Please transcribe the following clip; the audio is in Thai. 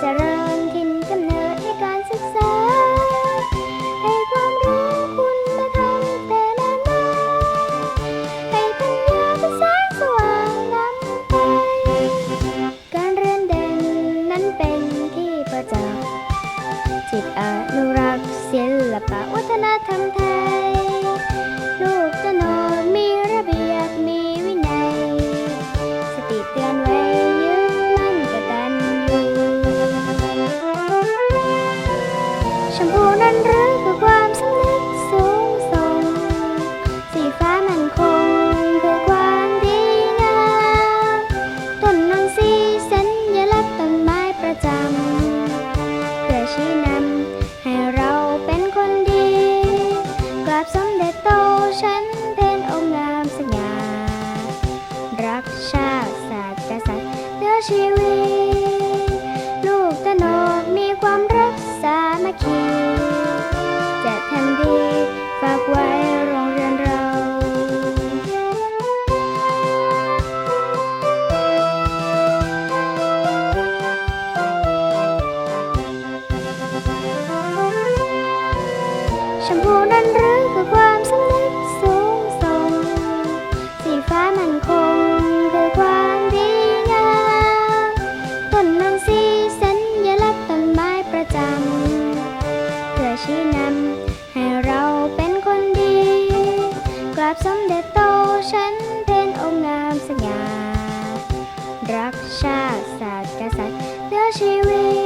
เริญถิ่นกำเนิดให้การศึกษา ให้ความรู้คุณมาทำแต่นานมาให้ปัญญาเป็นแสงสว่างนำไป การเรียนเด่นนั้นเป็นที่ประจักษ์จิตอนุรักษ์ศิลปะวัฒนธรรมไทย ชมพูนั้นรือคือความสำนึกสูงส่ง สีฟ้ามันคงคือความดีงามต้นนนทรีสัญลักษณ์ต้นไม้ประจำเพื่อชี้นำให้เราเป็นคนดีกลับสมเด็จโตฉันเป็นองค์งามสง่ารักชาติศาสตร์กษัตริย์เพื่อชีวิต ชมพูนั้นหรือคือความสำนึกสูงส่ง สีฟ้ามันคงคือความดีงามต้นนั้นสีสัญลักษณ์ต้นไม้ประจำเพื่อชี้นำให้เราเป็นคนดีกราบสมเด็จโตฉันเป็นองค์งามสง่ารักชาติศาสตร์กษัตริย์เพื่อชีวิต